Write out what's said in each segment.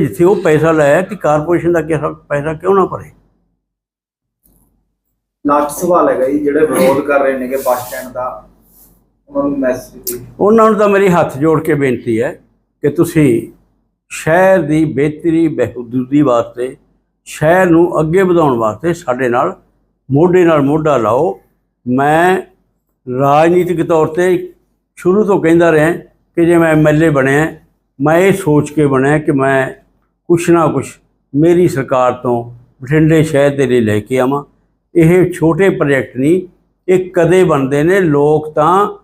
ਜਿੱਥੇ ਉਹ ਪੈਸਾ ਲਾਇਆ ਕਿ ਕਾਰਪੋਰੇਸ਼ਨ ਦਾ ਕਿਹਾ ਪੈਸਾ ਕਿਉਂ ਨਾ ਭਰੇ? ਲਾਸਟ ਸਵਾਲ ਹੈਗਾ ਜੀ ਜਿਹੜੇ ਵਿਰੋਧ ਕਰ ਰਹੇ ਨੇਗੇ ਬੱਸ ਸਟੈਂਡ ਦਾ ਉਹਨਾਂ ਨੂੰ ਮੈਸੇਜ ਉਹਨਾਂ ਨੂੰ ਤਾਂ ਮੇਰੀ ਹੱਥ ਜੋੜ ਕੇ ਬੇਨਤੀ ਹੈ ਕਿ ਤੁਸੀਂ ਸ਼ਹਿਰ ਦੀ ਬਿਹਤਰੀ ਬਹਿਬੂਦੀ ਵਾਸਤੇ ਸ਼ਹਿਰ ਨੂੰ ਅੱਗੇ ਵਧਾਉਣ ਵਾਸਤੇ ਸਾਡੇ ਨਾਲ ਮੋਢੇ ਨਾਲ ਮੋਢਾ ਲਾਓ। ਮੈਂ ਰਾਜਨੀਤਿਕ ਤੌਰ ਤੇ ਸ਼ੁਰੂ ਤੋਂ ਕਹਿੰਦਾ ਰਿਹਾ ਕਿ ਜੇ ਮੈਂ ਐਮਐਲਏ ਬਣਿਆ ਮੈਂ ਇਹ ਸੋਚ ਕੇ ਬਣਿਆ ਕਿ ਮੈਂ ਕੁਛ ਨਾ ਕੁਛ ਮੇਰੀ ਸਰਕਾਰ ਤੋਂ ਬਠਿੰਡੇ ਸ਼ਹਿਰ ਦੇ ਲਈ ਲੈ ਕੇ ਆਵਾਂ। ਇਹ ਛੋਟੇ ਪ੍ਰੋਜੈਕਟ ਨਹੀਂ, ਇਹ ਕਦੇ ਬਣਦੇ ਨੇ, ਲੋਕ ਤਾਂ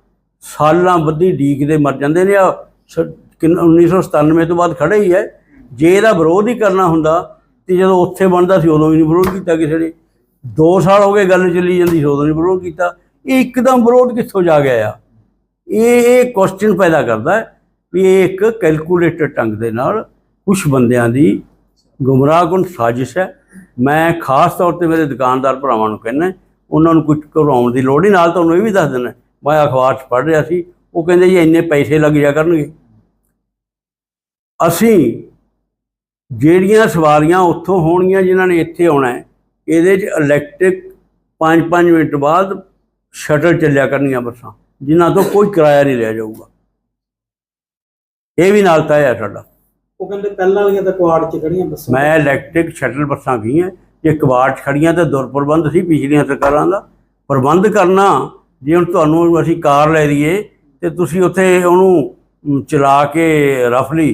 ਸਾਲਾਂ ਬੱਧੀ ਡੀਕਦੇ ਮਰ ਜਾਂਦੇ ਨੇ। ਆ 1997 ਤੋਂ ਬਾਅਦ ਖੜੇ ਹੀ ਹੈ। ਜੇ ਇਹਦਾ ਵਿਰੋਧ ਹੀ ਕਰਨਾ ਹੁੰਦਾ ਤੇ ਜਦੋਂ ਉੱਥੇ ਬਣਦਾ ਸੀ ਉਦੋਂ ਵੀ ਨਹੀਂ ਵਿਰੋਧ ਕੀਤਾ ਕਿਸੇ ਨੇ। 2 ਸਾਲ ਹੋ ਗਏ ਗੱਲ ਚੱਲੀ ਜਾਂਦੀ ਸੀ, ਉਦੋਂ ਨਹੀਂ ਵਿਰੋਧ ਕੀਤਾ। ਇਹ ਇੱਕਦਮ ਵਿਰੋਧ ਕਿੱਥੋਂ ਜਾ ਗਿਆ ਆ? ਇਹ ਇਹ ਕੁਐਸਚਨ ਪੈਦਾ ਕਰਦਾ ਵੀ ਇਹ ਇੱਕ ਕੈਲਕੂਲੇਟਡ ਢੰਗ ਦੇ ਨਾਲ ਕੁਝ ਬੰਦਿਆਂ ਦੀ ਗੁੰਮਰਾਹਕੁਨ ਸਾਜ਼ਿਸ਼ ਹੈ? ਮੈਂ ਖਾਸ ਤੌਰ ਤੇ ਮੇਰੇ ਦੁਕਾਨਦਾਰ ਭਰਾਵਾਂ ਨੂੰ ਕਹਿੰਦਾ, ਉਹਨਾਂ ਨੂੰ ਕੁਝ ਘਬਰਾਉਣ ਦੀ ਲੋੜ ਹੀ ਨਾਲ ਤੁਹਾਨੂੰ ਇਹ ਵੀ ਦੱਸ ਦਿੰਦਾ, ਮੈਂ ਅਖਬਾਰ 'ਚ ਪੜ੍ਹ ਰਿਹਾ ਸੀ, ਉਹ ਕਹਿੰਦੇ ਜੀ ਇੰਨੇ ਪੈਸੇ ਲੱਗ ਜਾ ਕਰਨਗੇ। ਅਸੀਂ ਜਿਹੜੀਆਂ ਸਵਾਰੀਆਂ ਉੱਥੋਂ ਹੋਣਗੀਆਂ ਜਿਨ੍ਹਾਂ ਨੇ ਇੱਥੇ ਆਉਣਾ ਹੈ, ਇਹਦੇ 'ਚ ਇਲੈਕਟ੍ਰਿਕ 5-5 ਮਿੰਟ ਬਾਅਦ ਸ਼ਟਲ ਚੱਲਿਆ ਕਰਨੀਆਂ ਬੱਸਾਂ, ਜਿਨ੍ਹਾਂ ਤੋਂ ਕੋਈ ਕਿਰਾਇਆ ਨਹੀਂ ਲਿਆ ਜਾਊਗਾ। ਇਹ ਵੀ ਨਾਲ ਤੈਅ ਹੈ ਸਾਡਾ। ਉਹ ਕਹਿੰਦੇ ਪਹਿਲਾਂ ਵਾਲੀਆਂ ਤਾਂ ਕੁਆੜ 'ਚ ਖੜੀਆਂ ਬੱਸਾਂ। ਮੈਂ ਇਲੈਕਟ੍ਰਿਕ ਸ਼ਟਲ ਬੱਸਾਂ ਗਈਆਂ ਜੇ ਕਬਾੜ 'ਚ ਖੜੀਆਂ ਤੇ ਦੁਰਪ੍ਰਬੰਧ ਸੀ ਪਿਛਲੀਆਂ ਸਰਕਾਰਾਂ ਦਾ। ਪ੍ਰਬੰਧ ਕਰਨਾ ਜੇ ਹੁਣ ਤੁਹਾਨੂੰ ਅਸੀਂ ਕਾਰ ਲੈ ਲਈਏ ਤੇ ਤੁਸੀਂ ਉੱਥੇ ਉਹਨੂੰ ਚਲਾ ਕੇ ਰਫਲੀ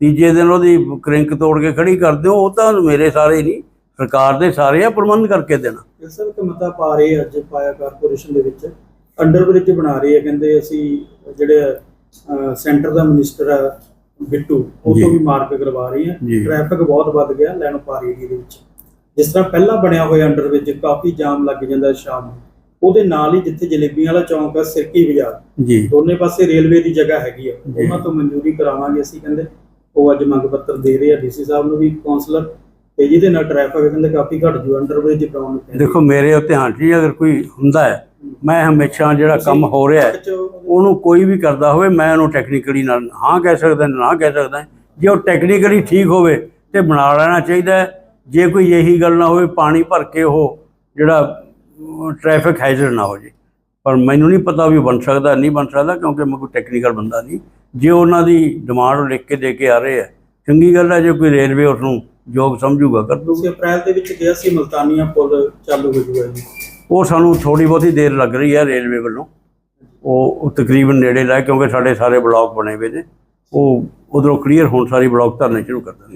ਤੀਜੇ ਦਿਨ ਉਹਦੀ ਕ੍ਰਿੰਕ ਤੋੜ ਕੇ ਖੜੀ ਕਰ ਦਿਓ ਉਹ ਤਾਂ ਮੇਰੇ ਸਾਰੇ ਨਹੀਂ ਸਰਕਾਰ ਦੇ ਸਾਰੇ ਆ ਪ੍ਰਬੰਧ ਕਰਕੇ ਦੇਣਾ। ਸਭ ਤੇ ਮਤਾ ਪਾ ਰਹੇ ਅੱਜ ਪਾਇਆ ਕਾਰਪੋਰੇਸ਼ਨ ਦੇ ਵਿੱਚ। ਅੰਡਰ ਬ੍ਰਿਜ ਬਣਾ ਰਹੇ ਆ ਕਹਿੰਦੇ ਅਸੀਂ ਜਿਹੜੇ ਸੈਂਟਰ ਦਾ ਮਿਨਿਸਟਰ ਆ ਬਿੱਟੂ ਉਹ। ਤੋਂ ਵੀ ਮਾਰਕ ਕਰਵਾ ਰਹੀ ਹੈ। ਟ੍ਰੈਫਿਕ ਬਹੁਤ ਵੱਧ ਗਿਆ ਲੈਣ ਪਾਰੀ ਏਰੀਏ ਦੇ ਵਿੱਚ ਜਿਸ ਤਰ੍ਹਾਂ ਪਹਿਲਾਂ ਬਣਿਆ ਹੋਇਆ ਅੰਡਰ ਬ੍ਰਿਜ ਕਾਫੀ ਜਾਮ ਲੱਗ ਜਾਂਦਾ ਸ਼ਾਮ ਨੂੰ ਉਹਦੇ ਨਾਲ ਹੀ ਜਿੱਥੇ ਜਲੇਬੀਆਂ ਵਾਲਾ ਚੌਂਕ ਆ ਸਿਰਕੀ ਬਾਜ਼ਾਰ ਜੀ ਦੋਨੇ ਪਾਸੇ ਰੇਲਵੇ ਦੀ ਜਗ੍ਹਾ ਹੈਗੀ ਆ। ਉਹਨਾਂ ਤੋਂ ਮਨਜ਼ੂਰੀ ਕਰਾਵਾਂਗੇ ਅਸੀਂ ਕਹਿੰਦੇ ਉਹ ਅੱਜ ਮੰਗ ਪੱਤਰ ਦੇ ਰਹੇ ਆ ਡੀਸੀ ਸਾਹਿਬ ਨੂੰ ਵੀ ਕਾਉਂਸਲਰ ਤੇ ਜਿਹਦੇ ਨਾਲ ਟ੍ਰੈਫਿਕ ਕਹਿੰਦੇ ਕਾਫੀ ਘਟ ਜੂ ਅੰਡਰ ਬ੍ਰਿਜ ਬਣਾਉਣ ਨੂੰ। ਦੇਖੋ ਮੇਰੇ ਉੱਤੇ ਧਿਆਨ 'ਚ ਹੀ ਅਗਰ ਕੋਈ ਹੁੰਦਾ ਹੈ ਮੈਂ ਹਮੇਸ਼ਾ ਜਿਹੜਾ ਕੰਮ ਹੋ ਰਿਹਾ ਉਹਨੂੰ ਕੋਈ ਵੀ ਕਰਦਾ ਹੋਵੇ ਮੈਂ ਉਹਨੂੰ ਟੈਕਨੀਕਲੀ ਨਾਲ ਹਾਂ ਕਹਿ ਸਕਦਾ ਨਾ ਕਹਿ ਸਕਦਾ। ਜੇ ਉਹ ਟੈਕਨੀਕਲੀ ਠੀਕ ਹੋਵੇ ਤੇ ਬਣਾ ਲੈਣਾ ਚਾਹੀਦਾ। ਜੇ ਕੋਈ ਇਹੀ ਗੱਲ ਨਾ ਹੋਵੇ ਪਾਣੀ ਭਰ ਕੇ ਉਹ ਜਿਹੜਾ ਟ੍ਰੈਫਿਕ ਹੈਜ਼ਰ ਨਾ ਹੋ ਜੇ। ਪਰ ਮੈਨੂੰ ਨਹੀਂ ਪਤਾ ਵੀ ਬਣ ਸਕਦਾ ਨਹੀਂ ਬਣ ਸਕਦਾ ਕਿਉਂਕਿ ਮੈਂ ਕੋਈ ਟੈਕਨੀਕਲ ਬੰਦਾ ਨਹੀਂ। ਜੇ ਉਹਨਾਂ ਦੀ ਡਿਮਾਂਡ ਲਿਖ ਕੇ ਦੇ ਕੇ ਆ ਰਹੇ ਆ ਚੰਗੀ ਗੱਲ ਹੈ ਜੇ ਕੋਈ ਰੇਲਵੇ ਉਸ ਨੂੰ ਯੋਗ ਸਮਝੂਗਾ ਕਰ ਦੂਗਾ। ਅਪ੍ਰੈਲ ਦੇ ਵਿੱਚ ਕਿਹਾ ਸੀ ਮਲਤਾਨੀਆ ਪੁਲ ਚਾਲੂ ਹੋ ਜੂਗਾ ਜੀ। ਉਹ ਸਾਨੂੰ ਥੋੜੀ ਬਹੁਤੀ ਦੇਰ ਲੱਗ ਰਹੀ ਹੈ ਰੇਲਵੇ ਵੱਲੋਂ। ਉਹ ਤਕਰੀਬਨ ਨੇੜੇ ਲੈ ਕਿਉਂਕਿ ਸਾਡੇ ਸਾਰੇ ਬਲਾਕ ਬਣੇ ਹੋਏ ਨੇ। ਉਹ ਉਧਰੋਂ ਕਲੀਅਰ ਹੋਣ ਸਾਰੀ ਬਲਾਕ ਧਰਨੇ ਸ਼ੁਰੂ ਕਰ ਦੇਣਗੇ।